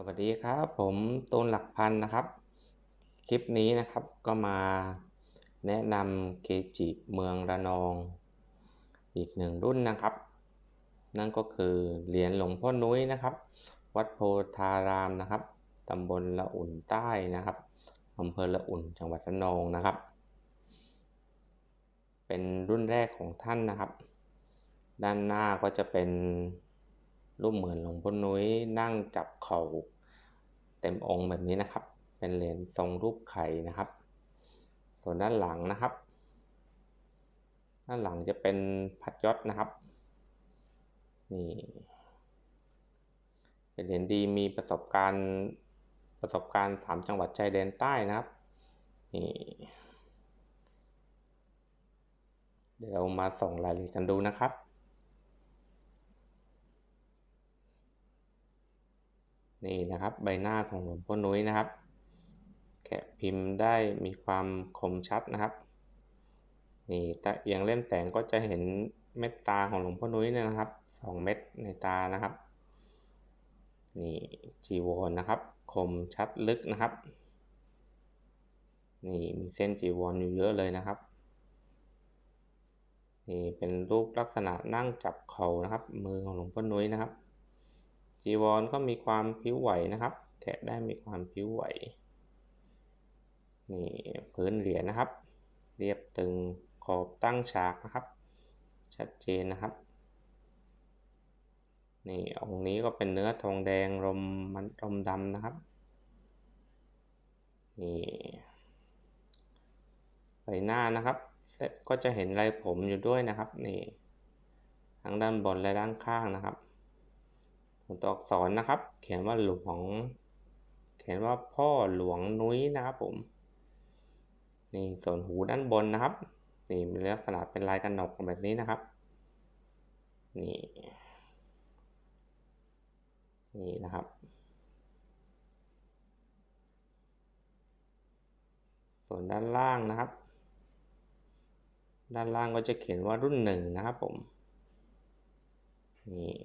สวัสดีครับ ผมตูนหลักพันนะครับ คลิปนี้นะครับก็มาแนะนำเกจิเมืองระนอง อีกหนึ่งรุ่นนะครับ นั่นก็คือเหรียญหลวงพ่อนุ้ยนะครับ วัดโพธารามนะครับตำบลละอุ่นใต้นะครับอำเภอละอุ่นจังหวัดระนองนะครับ เป็นรุ่นแรกของท่านนะครับ ด้านหน้าก็จะเป็นรูปเหมือนหลวงพ่อนุ้ยนั่งจับเข่า เต็มองค์แบบนี้นะครับ เป็นเหรียญทรงรูปไข่นะครับ ส่วนด้านหลังนะครับ ด้านหลังจะเป็นพัดยศนะครับนี่เป็นเหรียญดีมีประสบการณ์ประสบการณ์สามจังหวัดชายแดนใต้นะครับนี่เดี๋ยวเรามาส่งรายละเอียดกันดูนะครับ นี่นะครับใบหน้าของหลวงพ่อนุ้ยนะครับแกะพิมพ์ได้มีความคมชัดนะครับนี่ตะเอียงเล่มแสงก็จะเห็นเม็ดตาของหลวงพ่อนุ้ยเนี่ยนะครับสองเม็ดในตานะครับนี่จีวรนะครับคมชัดลึกนะครับนี่มีเส้นจีวรอยู่เยอะเลยนะครับนี่เป็นรูปลักษณะนั่งจับเข่านะครับ มือของหลวงพ่อนุ้ยนะครับ จีวรก็มีความผิวไหวนะครับแกะได้มีความผิวไหว นี่พื้นเหรียญนะครับ เรียบตึงขอบตั้งฉากนะครับ ชัดเจนนะครับ นี่องค์นี้ก็เป็นเนื้อทองแดงรมมันรมดำนะครับ นี่ใบหน้านะครับก็จะเห็นลายผมอยู่ด้วยนะครับ นี่ ทั้งด้านบนและด้านข้างนะครับ ตัวอักษรนะครับ เขียนว่าหลวง เขียนว่าพ่อหลวงนุ้ยนะครับผม นี่ส่วนหูด้านบนนะครับ นี่มีลักษณะเป็นลายกระหนกแบบนี้นะครับ นี่ นี่นะครับส่วนด้านล่างนะครับ ด้านล่างก็จะเขียนว่ารุ่นหนึ่งนะครับผม นี่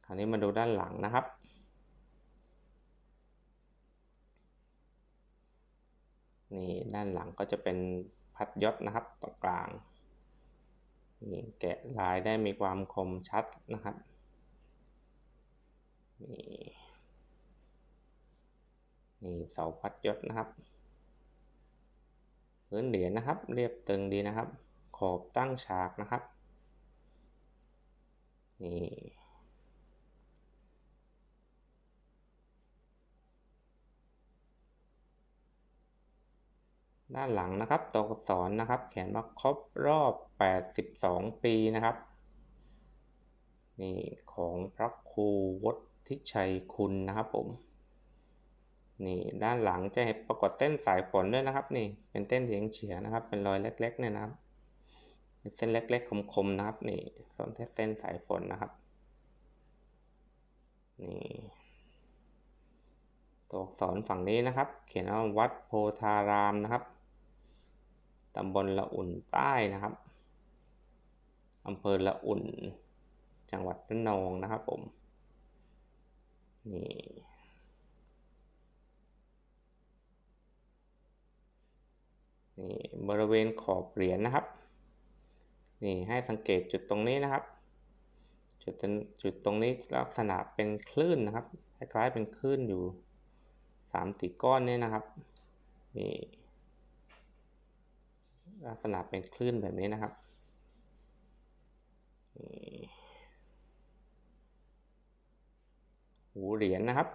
ค ราวนี้มาดูด้านหลังนะครับ นี่ด้านหลังก็จะเป็นพัดยศนะครับตรงกลางนี่แกะลายได้มีความคมชัดนะครับนี่นี่เสาพัดยศนะครับพื้นเหรียญนะครับ เรียบตึงดีนะครับ ขอบตั้งฉากนะครับนี่ ด้านหลังนะครับตัวอักษรนะครับ เขียนว่าครบรอบ 82 ปีนะครับนี่ของพระครูวัทิชัยคุณนะครับผมนี่ด้านหลังจะเห็นปรากฏเส้นสายฝนด้วยนะครับ นี่เป็นเส้นเฉียงเฉียนะครับ เป็นรอยเล็กๆเนี่ยนะครับเส้นเล็กๆคมๆนะครับ นี่ส่วนเส้นสายฝนนะครับนี่ตัวอักษรฝั่งนี้นะครับ เขียนว่าวัดโพธารามนะครับ ตำบลละอุ่นใต้นะครับอำเภอละอุ่น จังหวัดระนองนะครับผม นี่ นี่บริเวณขอบเหรียญนนะครับ นี่ให้สังเกตจุดตรงนี้นะครับ จุดจุดตรงนี้ลักษณะเป็นคลื่นนะครับ คล้ายๆเป็นคลื่นอยู่สามสี่ก้อนนี่นะครับ นี่ ลักษณะเป็นคลื่นแบบนี้นะครับหูเหรียญนนะครับ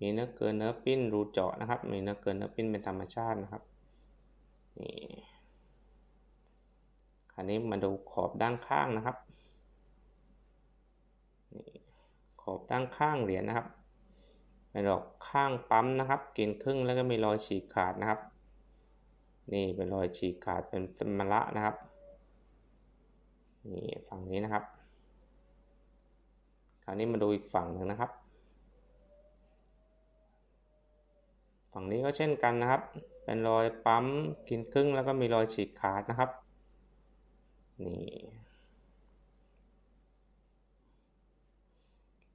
มีเนื้อเกินเนื้อปิ้นรูเจาะนะครับ มีเนื้อเกินเนื้อปิ้นเป็นธรรมชาตินะครับนี่คราวนี้มาดูขอบด้านข้างนะครับขอบด้านข้างเหรียญนะครับเป็นดอกข้างปั๊มนะครับ กินครึ่งแล้วก็มีรอยฉีกขาดนะครับ นี่เป็นรอยฉีกขาดเป็นสมละนะครับนี่ฝั่งนี้นะครับ คราวนี้มาดูอีกฝั่งหนึ่งนะครับ ฝั่งนี้ก็เช่นกันนะครับ เป็นรอยปั๊มกินครึ่งแล้วก็มีรอยฉีกขาดนะครับนี่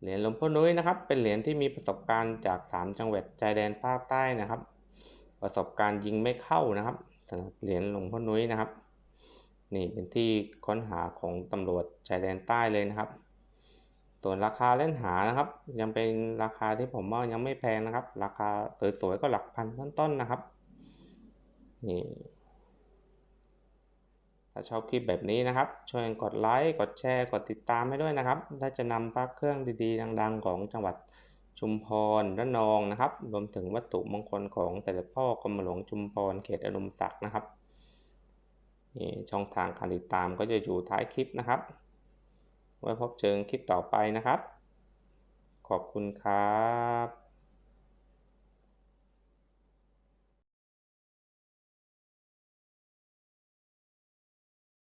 เหรียญหลวงพ่อนุ้ยนะครับ เป็นเหรียญที่มีประสบการณ์จากสามจังหวัดชายแดนภาคใต้นะครับ ประสบการณ์ยิงไม่เข้านะครับสำหรับเหรียญหลวงพ่อนุ้ยนะครับ นี่เป็นที่ค้นหาของตำรวจชายแดนใต้เลยนะครับส่วนราคาเล่นหานะครับ ยังเป็นราคาที่ผมว่ายังไม่แพงนะครับ ราคาสวยๆก็หลักพันต้นๆนะครับนี่ถ้าชอบคลิปแบบนี้นะครับ ช่วยกดไลค์ กดแชร์ กดติดตามให้ด้วยนะครับและจะนำพระเครื่องดีๆ ดัง ๆ ของจังหวัด ชุมพรระนองนะครับ รวมถึงวัตถุมงคลของแต่ละพ่อกรมหลวงชุมพรเขตอนุมศักดิ์นะครับนี่ช่องทางการติดตามก็จะอยู่ท้ายคลิปนะครับ ไว้พบเจอคลิปต่อไปนะครับ ขอบคุณครับ